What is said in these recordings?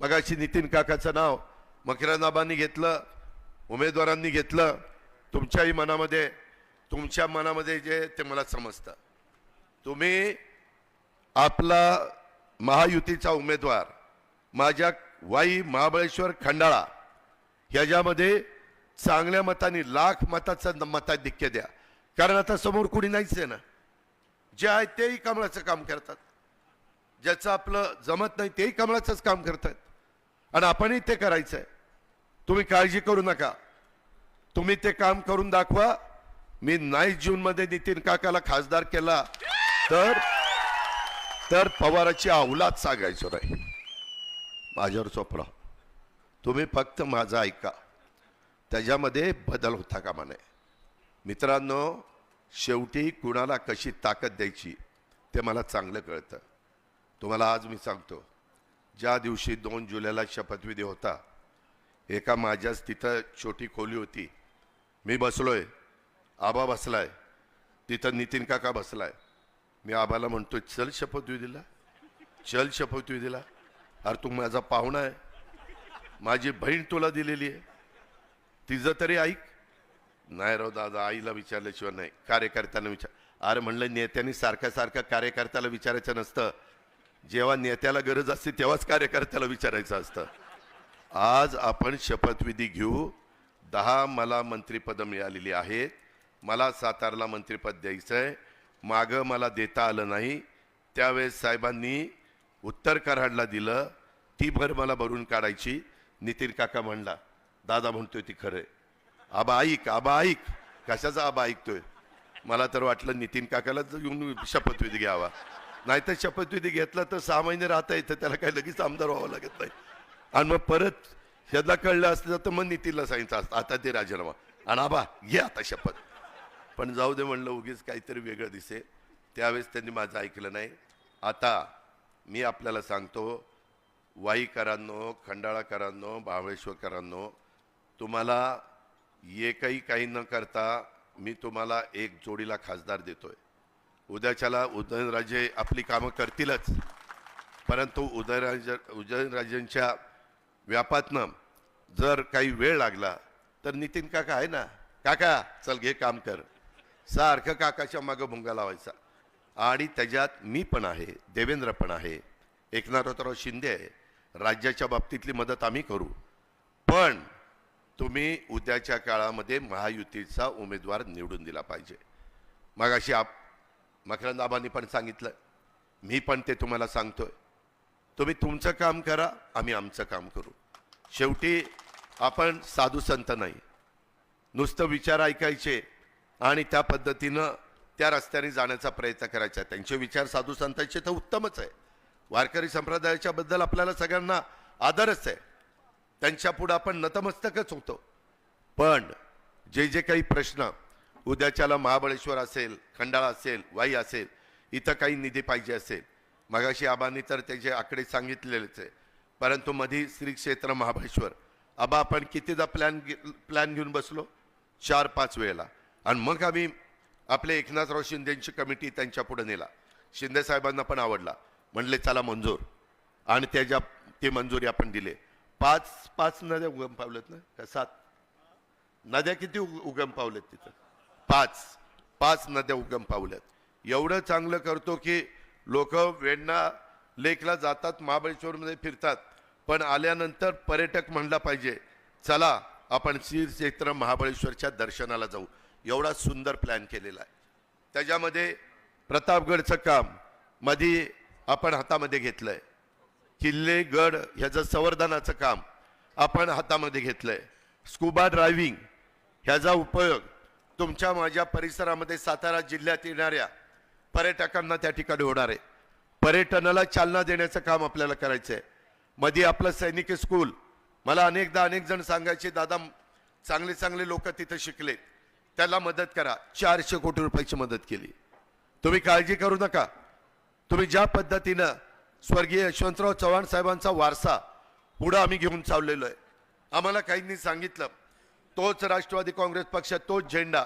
मगाशी नितीन काकाचं नाव मकरंदाबांनी घेतलं उमेदवारांनी घेतलं तुमच्याही मनामध्ये तुमच्या मनामध्ये जे ते मला समजतं. तुम्ही आपला महायुतीचा उमेदवार माझ्या वाई महाबळेश्वर खंडाळा ह्याच्यामध्ये चांगल्या मताने लाख मताचं मताधिक्य द्या. कारण आता समोर कुणी नाहीच आहे ना. जे आहे तेही कमळाचं काम करतात. ज्याचं आपलं जमत नाही तेही कमळाचंच काम करतात. आणि आपणही ते करायचं आहे तुम्ही काळजी करू नका. तुम्ही ते काम करून दाखवा. मी नाही जूनमध्ये नितीन काकाला खासदार केला. तर तर पवाराची अवलाद सांगायचो नाही. माझ्यावर चोपडा. तुम्ही फक्त माझं ऐका. त्याच्यामध्ये बदल होता कामा नये. मित्रांनो शेवटी कुणाला कशी ताकद द्यायची ते मला चांगलं कळतं. तुम्हाला आज मी सांगतो. ज्या दिवशी दोन जुलैला शपथविधी होता एका माझ्याच तिथं छोटी खोली होती. मी बसलोय आबा बसलाय तिथं नितीन काका बसलाय. मी आबाला म्हणतोय चल शपथविधीला चल शपथविधीला. अरे तू माझा पाहुणा आहे. माझी बहीण तुला दिलेली आहे. तिचं तरी ऐक. नाही राव दादा आईला विचारल्याशिवाय नाही. कार्यकर्त्यांना विचार. अरे म्हणलं नेत्यांनी सारख्या सारखं कार्यकर्त्याला विचारायचं नसतं. जेव्हा नेत्याला गरज असते तेव्हाच कार्यकर्त्याला विचारायचं असतं. आज आपण शपथविधी घेऊ. दहा मला मंत्रिपदं मिळालेली आहेत. मला सातारला मंत्रिपद द्यायचं आहे मागं मला देता आलं नाही. त्यावेळेस साहेबांनी उत्तर कराडला दिलं. ती भर मला भरून काढायची. नितीन काका म्हणला दादा म्हणतोय ती खरं आबा ऐक आबा ऐक. कशाचा आबा ऐकतोय? मला तर वाटलं नितीन काकालाच येऊन शपथविधी घ्यावा. नाहीतर शपथविधी घेतला तर सहा महिने राहता येतं. त्याला काही लगेच आमदार व्हावं लागत नाही. आणि मग परत ह्याला कळलं असतं तर मग नितीनला सांगितलं असतं आता ते राजीनामा. आणि आबा घे आता शपथ. पण जाऊ दे म्हणलं उगीच काहीतरी वेगळं दिसे. त्यावेळेस त्यांनी माझं ऐकलं नाही. आता मी आपल्याला सांगतो वाईकरांनो खंडाळाकरांनो महाबळेश्वरकरांनो तुम्हाला एकही काही न करता मी तुम्हाला एक जोडीला खासदार देतोय. उद्याच्याला उदयनराजे आपली कामं करतीलच. परंतु उदयराज उदयनराजेंच्या व्यापातनं जर काही वेळ लागला तर नितीन काका आहे ना? काका चल घे काम कर. सारखं काकाच्या मागं भुंगा लावायचा. आणि त्याच्यात मी पण आहे देवेंद्र पण आहे. एकनाथराव शिंदे आहे. राज्याच्या बाबतीतली मदत आम्ही करू. पण तुम्ही उद्याच्या काळामध्ये महायुतीचा उमेदवार निवडून दिला पाहिजे. मग अशी आप मकरंदाबांनी पण सांगितलं. मी पण ते तुम्हाला सांगतोय. तुम्ही तुमचं काम करा आम्ही आमचं काम करू. शेवटी आपण साधू संत नाही. नुसतं विचार ऐकायचे आणि त्या पद्धतीनं त्या रस्त्याने जाण्याचा प्रयत्न करायचा. त्यांचे विचार साधू संतांचे तर उत्तमच आहे. वारकरी संप्रदायाच्या बद्दल आपल्याला सगळ्यांना आदरच आहे. त्यांच्या पुढं आपण नतमस्तकच होतो. पण जे जे काही प्रश्न उद्याच्याला महाबळेश्वर असेल खंडाळा असेल वाई असेल इथं काही निधी पाहिजे असेल. मगाशी आबांनी तर त्याचे आकडे सांगितलेलेच आहे. परंतु मधी श्री क्षेत्र महाबळेश्वर. आबा आपण कितीदा प्लॅन प्लॅन घेऊन बसलो? चार पाच वेळेला. आणि मग आम्ही आपले एकनाथराव शिंदेची कमिटी त्यांच्या पुढे नेला. शिंदे साहेबांना पण आवडला. म्हणले चला मंजूर. आणि त्याच्या ती मंजुरी आपण दिले. पाच पाच नद्या उगम पावल्यात ना? का सात? नद्या किती उग- उगम पावल्यात तिथं? पाच पाच नद्या उगम पावल्यात. एवढं चांगलं करतो की लोक वेण्णा लेकला जातात महाबळेश्वरमध्ये फिरतात पण आल्यानंतर पर्यटक म्हणला पाहिजे चला आपण श्रीक्षेत्र महाबळेश्वरच्या दर्शनाला जाऊ. एवढा सुंदर प्लॅन केलेला आहे. त्याच्यामध्ये प्रतापगडचं काम मधी आपण हातामध्ये घेतलं किल्ले गड ह्याचं संवर्धनाचं काम आपण हातामध्ये घेतलं आहे स्कुबा ड्रायव्हिंग ह्याचा उपयोग तुमच्या माझ्या परिसरामध्ये सातारा जिल्ह्यात येणाऱ्या पर्यटकांना त्या ठिकाणी होणार आहे. पर्यटनाला चालना देण्याचं काम आपल्याला करायचं आहे. मध्ये आपलं सैनिकी स्कूल मला अनेकदा अनेक जण सांगायचे दादा चांगले चांगले लोक तिथं शिकले. त्याला मदत करा. चारशे कोटी रुपयाची मदत केली. तुम्ही काळजी करू नका. तुम्ही ज्या पद्धतीनं स्वर्गीय यशवंतराव चव्हाण साहेबांचा वारसा पुढं आम्ही घेऊन चाललेलो आहे. आम्हाला काहींनी सांगितलं तोच राष्ट्रवादी काँग्रेस पक्ष तोच झेंडा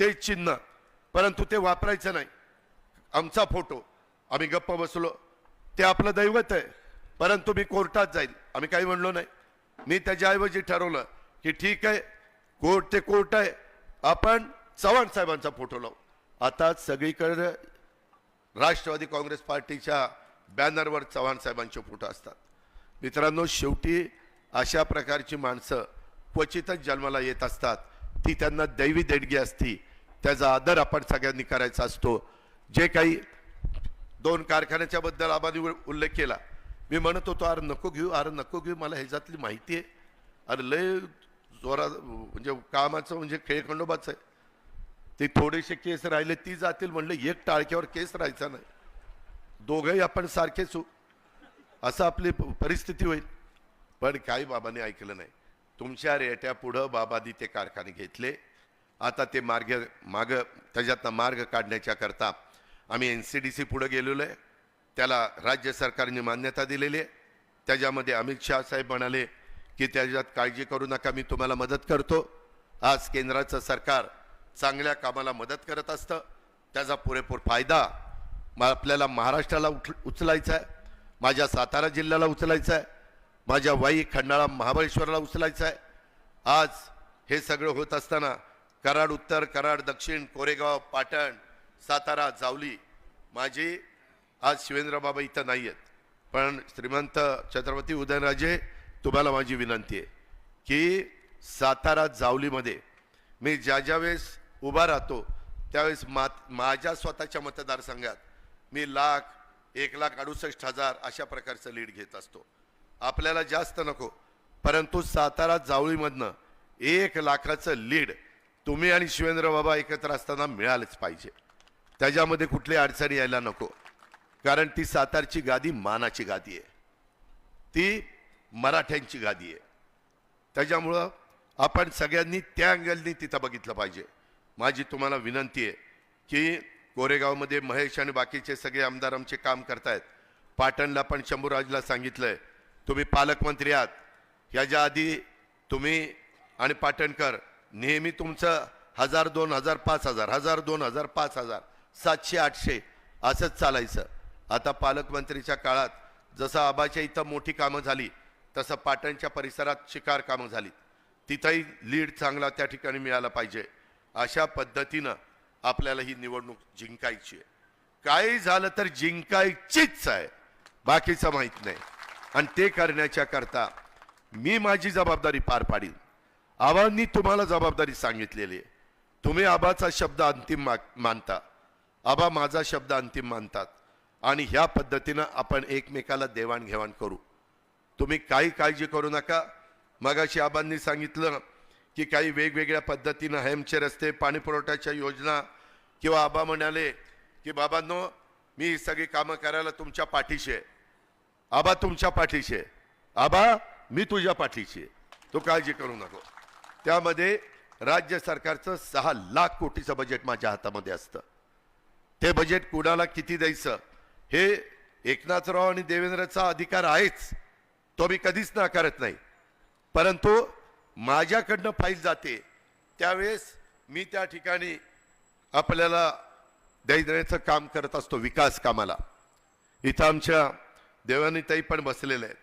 तेच चिन्ह. परंतु ते वापरायचं नाही. आमचा फोटो. आम्ही गप्प बसलो. ते आपलं दैवत आहे. परंतु मी कोर्टात जाईल. आम्ही काही म्हणलो नाही. मी त्याच्याऐवजी ठरवलं की ठीक आहे कोर्ट ते कोर्ट आहे. आपण चव्हाण साहेबांचा फोटो लावू. आता सगळीकडे राष्ट्रवादी काँग्रेस पार्टीच्या बॅनरवर चव्हाण साहेबांचे फोटो असतात. मित्रांनो शेवटी अशा प्रकारची माणसं क्वचितच जन्माला येत असतात. ती त्यांना दैवी देणगी असती. त्याचा आदर आपण सगळ्यांनी करायचा असतो. जे काही दोन कारखान्याच्या बद्दल आबानी उल्लेख केला. मी म्हणत होतो अरे नको घेऊ अरे नको घेऊ मला ह्याच्यातली माहिती आहे. अरे लय जोरा म्हणजे कामाचं म्हणजे खेळखंडोबाच आहे. ते थोडेसे केस राहिले ती जातील म्हणलं एक टाळक्यावर केस राहायचा नाही. दोघंही आपण सारखेच होऊ. असं आपली प- परिस्थिती होईल. पण काही बाबांनी ऐकलं नाही. तुमच्या रेट्या पुढं ते कारखाने घेतले. आता ते मार्ग माग त्याच्यातनं मार्ग काढण्याच्या करता आम्ही एन सी डी सी पुढं गेलेलो आहे. त्याला राज्य सरकारने मान्यता दिलेली आहे. त्याच्यामध्ये अमित शहा साहेब म्हणाले की त्याच्यात काळजी करू नका मी तुम्हाला मदत करतो. आज केंद्राचं सरकार चांगल्या कामाला मदत करत असतं. त्याचा पुरेपूर फायदा म- आपल्याला महाराष्ट्राला उठ उचलायचा आहे. माझ्या सातारा जिल्ह्याला उचलायचा आहे. माझ्या वाई खंडाळा महाबळेश्वरला उचलायचा आहे. आज हे सगळं होत असताना कराड उत्तर कराड दक्षिण कोरेगाव पाटण सातारा जावली माझी आज शिवेंद्रबाबा इथं नाही आहेत. पण श्रीमंत छत्रपती उदयनराजे तुम्हाला माझी विनंती आहे की सातारा जावलीमध्ये मी ज्या ज्या वेळेस उभा राहतो त्यावेळेस मात माझ्या स्वतःच्या मतदारसंघात मी लाख एक लाख अडुसष्ट हजार अशा प्रकारचं लीड घेत असतो. आपल्याला जास्त नको. परंतु सातारा जावळीमधनं एक लाखाचं लीड तुम्ही आणि शिवेंद्र बाबा एकत्र असताना मिळालंच पाहिजे. त्याच्यामध्ये कुठली अडचणी यायला नको. कारण ती सातारची गादी मानाची गादी आहे. ती मराठ्यांची गादी आहे. त्याच्यामुळं आपण सगळ्यांनी त्या अँगलनी तिथं बघितलं पाहिजे. माझी तुम्हाला विनंती आहे की कोरेगावमध्ये महेश आणि बाकीचे सगळे आमदार आमचे काम करतायत. पाटणला पण शंभूराजला आहे तुम्ही पालकमंत्री आहात. ह्याच्या आधी तुम्ही आणि पाटणकर नेहमी तुमचं हजार दोन हजार पाच हजार हजार दोन हजार पाच हजार सातशे आठशे असंच चालायचं. आता पालकमंत्रीच्या काळात जसं आबाच्या इथं मोठी कामं झाली तसं पाटणच्या परिसरात शिकार कामं झाली तिथंही लीड चांगला त्या ठिकाणी मिळाला पाहिजे. अशा पद्धतीनं आपल्याला ही निवडणूक जिंकायची आहे. काही झालं तर जिंकायचीच आहे. बाकीचं माहीत नाही. आणि ते करण्याच्या करता मी माझी जबाबदारी पार पाडीन. आबांनी तुम्हाला जबाबदारी सांगितलेली आहे. तुम्ही आबाचा शब्द अंतिम मा मानता. आबा माझा शब्द अंतिम मानतात. आणि ह्या पद्धतीनं आपण एकमेकाला देवाणघेवाण करू. तुम्ही काही काळजी करू नका. मगाशी आबांनी सांगितलं की काही वेगवेगळ्या पद्धतीनं हेमचे रस्ते पाणी पुरवठ्याच्या योजना किंवा आबा म्हणाले की बाबांनो मी सगळी कामं करायला तुमच्या पाठीशी आहे. आबा तुमच्या पाठीशी आहे. आबा मी तुझ्या पाठीशी आहे. तो काळजी करू नको. त्यामध्ये राज्य सरकारचं सहा लाख कोटीचं बजेट माझ्या हातामध्ये असतं. ते बजेट कुणाला किती द्यायचं? हे एकनाथराव आणि देवेंद्रचा अधिकार आहेच. तो मी कधीच नाकारत नाही. परंतु माझ्याकडनं फाईल जाते. त्यावेळेस मी त्या ठिकाणी आपल्याला देण्याचं काम करत असतो विकास कामाला. इथं आमच्या देवानीताई पण बसलेल्या आहेत.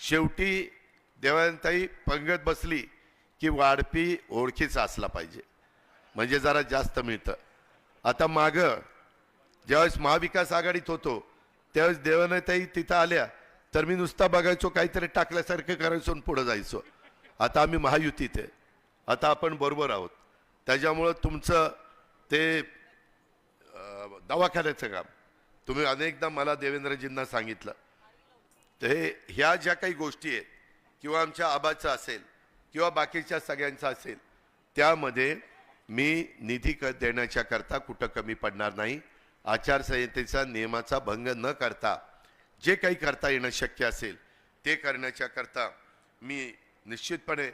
शेवटी देवानीताई पंगत बसली की वाढपी ओळखीचा असला पाहिजे. म्हणजे जरा जास्त मिळतं. आता मागं ज्यावेळेस महाविकास आघाडीत होतो त्यावेळेस देवानीताई तिथं आल्या तर मी नुसता बघायचो काहीतरी टाकल्यासारखं करायचो आणि पुढं जायचो. आता आम्ही महायुतीत आहे. आता आपण बरोबर आहोत. त्याच्यामुळं तुमचं ते दवाखान्याचं काम. तुम्ही अनेकदा मला देवेंद्रजींना सांगितलं. तर हे ह्या ज्या काही गोष्टी आहेत किंवा आमच्या आबाचं असेल किंवा बाकीच्या सगळ्यांचं असेल त्यामध्ये मी निधी क देण्याच्याकरता कुठं कमी पडणार नाही. आचारसंहितेचा नियमाचा भंग न करता जे काही करता येणं शक्य असेल ते करण्याच्या करता मी निश्चितपणे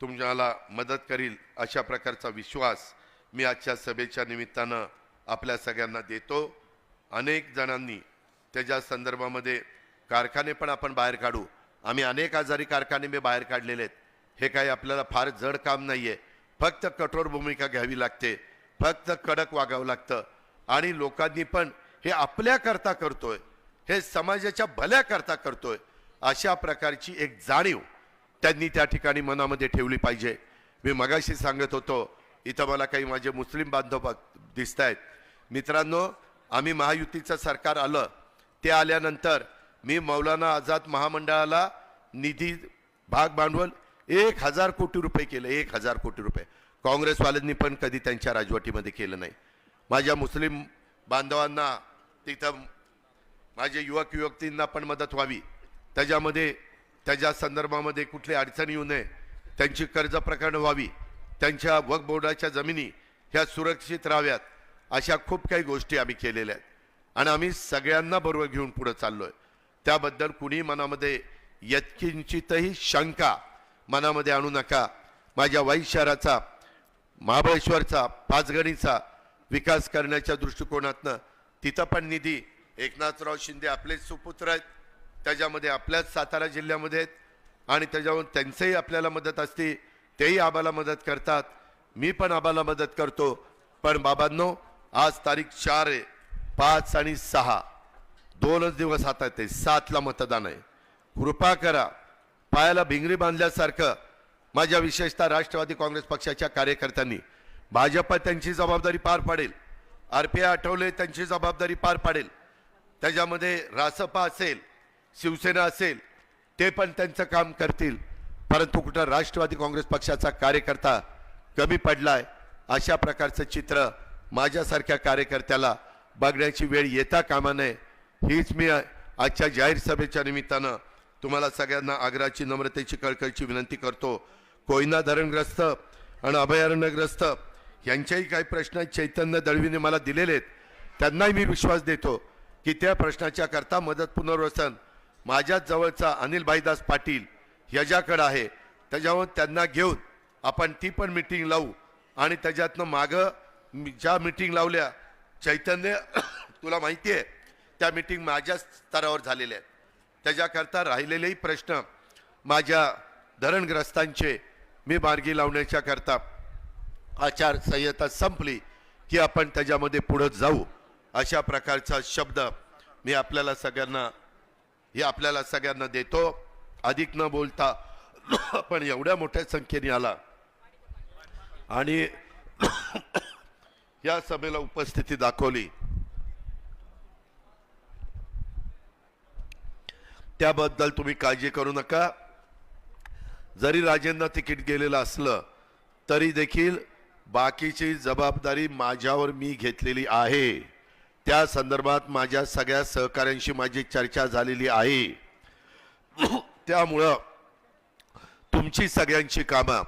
तुम्हाला मदत करील अशा प्रकारचा विश्वास मी आजच्या सभेच्या निमित्तानं आपल्या सगळ्यांना देतो. अनेक जणांनी त्याच्या संदर्भामध्ये कारखाने पण आपण बाहेर काढू. आम्ही अनेक आजारी कारखाने मी बाहेर काढलेले आहेत. हे काही आपल्याला फार जड काम नाही आहे फक्त कठोर भूमिका घ्यावी लागते. फक्त कडक वागावं लागतं. आणि लोकांनी पण हे आपल्याकरता करतोय. हे समाजाच्या भल्याकरता करतोय. अशा प्रकारची एक जाणीव त्यांनी त्या ठिकाणी मनामध्ये ठेवली पाहिजे. मी मगाशी सांगत होतो इथं मला काही माझे मुस्लिम बांधव दिसत आहेत मित्रांनो आम्ही महायुतीचं सरकार आलं. ते आल्यानंतर मी मौलाना आझाद महामंडळाला निधी भाग भांडवल एक हजार कोटी रुपये केलं एक हजार कोटी रुपये. काँग्रेसवाल्यांनी पण कधी त्यांच्या राजवटीमध्ये केलं नाही. माझ्या मुस्लिम बांधवांना तिथं माझ्या युवक युवतींना पण मदत व्हावी. त्याच्यामध्ये त्याच्या संदर्भामध्ये कुठली अडचण येऊ नये त्यांची कर्ज प्रकरणं व्हावी त्यांच्या वक बोर्डाच्या जमिनी ह्या सुरक्षित राहाव्यात अशा खूप काही गोष्टी आम्ही केलेल्या आहेत. आणि आम्ही सगळ्यांना बरोबर घेऊन पुढे आहे त्याबद्दल कुणी मनामध्ये यत्किंचितही शंका मनामध्ये आणू नका. माझ्या वाई शहराचा महाबळेश्वरचा पाचगणीचा विकास करण्याच्या दृष्टिकोनातनं तिथं पण निधी एकनाथराव शिंदे आपलेच सुपुत्र आहेत. त्याच्यामध्ये आपल्याच सातारा जिल्ह्यामध्ये आहेत आणि त्याच्यावर त्यांचंही आपल्याला मदत असते तेही आबाला मदत करतात. मी पण आबाला मदत करतो. पण बाबांनो आज तारीख चार आहे पाच आणि सहा. दोनच दिवस हातात आहे. सातला मतदान आहे. कृपा करा. पायाला भिंगरी बांधल्यासारखं माझ्या विशेषतः राष्ट्रवादी काँग्रेस पक्षाच्या कार्यकर्त्यांनी भाजप त्यांची जबाबदारी पार पाडेल. आर पी आय आठवले त्यांची जबाबदारी पार पाडेल. त्याच्यामध्ये रासपा असेल शिवसेना असेल ते पण त्यांचं काम करतील. परंतु कुठं राष्ट्रवादी काँग्रेस पक्षाचा कार्यकर्ता कमी पडलाय अशा प्रकारचं चित्र माझ्यासारख्या कार्यकर्त्याला बघण्याची वेळ येता कामा नये. हीच मी आजच्या जाहीर सभेच्या निमित्तानं तुम्हाला सगळ्यांना आग्राची नम्रतेची कळकळीची विनंती करतो. कोयना धरणग्रस्त आणि अभयारण्यग्रस्त यांच्याही काही प्रश्न चैतन्य दळवीने मला दिलेले आहेत. त्यांनाही मी विश्वास देतो की त्या प्रश्नाच्या करता मदत पुनर्वसन माझ्याच जवळचा अनिल भाईदास पाटील ह्याच्याकडं आहे. त्याच्यावर त्यांना घेऊन आपण ती पण मिटिंग लावू. आणि त्याच्यातनं मागं ज्या मिटिंग लावल्या चैतन्य तुला माहिती आहे त्या मिटिंग माझ्या स्तरावर झालेल्या आहेत. त्याच्याकरता राहिलेलेही प्रश्न माझ्या धरणग्रस्तांचे मी मार्गी लावण्याच्याकरता आचारसंहिता संपली की आपण त्याच्यामध्ये पुढं जाऊ अशा प्रकारचा शब्द मी आपल्याला सगळ्यांना हे आपल्याला सगळ्यांना देतो. अधिक न बोलता पण एवढ्या मोठ्या संख्येने आला. आणि या सभेला उपस्थिती दाखवली. त्याबद्दल तुम्ही काळजी करू नका. जरी राजेंना तिकीट गेलेलं असलं तरी देखील बाकीची जबाबदारी माझ्यावर मी घेतलेली आहे. त्या संदर्भात माझ्या सगळ्या सहकाऱ्यांशी माझी चर्चा झालेली आहे. त्यामुळं तुमची सगळ्यांची कामं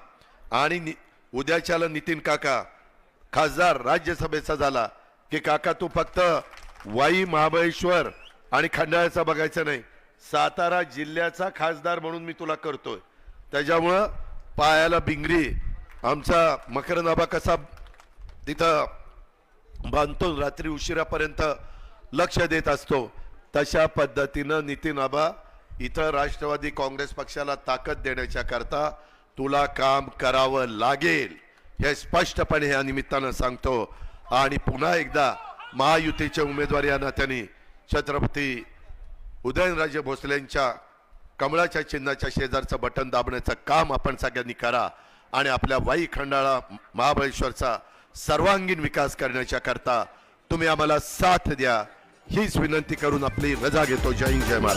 आणि नि- उद्याच्याला नितीन काका खासदार राज्यसभेचा झाला की काका तू फक्त वाई महाबळेश्वर आणि खंडाळ्याचा बघायचं नाही सातारा जिल्ह्याचा खासदार म्हणून मी तुला करतोय. त्याच्यामुळं पायाला बिंगरी. आमचा मकरनाबा कसा तिथं बांधतो रात्री उशिरापर्यंत लक्ष देत असतो तशा पद्धतीनं नितीन आबा इथं राष्ट्रवादी काँग्रेस पक्षाला ताकद देण्याच्या करता तुला काम करावं लागेल हे स्पष्टपणे या निमित्तानं सांगतो. आणि पुन्हा एकदा महायुतीचे उमेदवार या नात्याने छत्रपती उदयनराजे भोसलेंच्या कमळाच्या चिन्हाच्या शेजारचं बटन दाबण्याचं काम आपण सगळ्यांनी करा आणि आपल्या वाई खंडाळा महाबळेश्वरचा सर्वांगीण विकास करण्याच्या करता तुम्ही आम्हाला साथ द्या. हीच विनंती करून आपली रजा घेतो. जय हिंद जय महाराज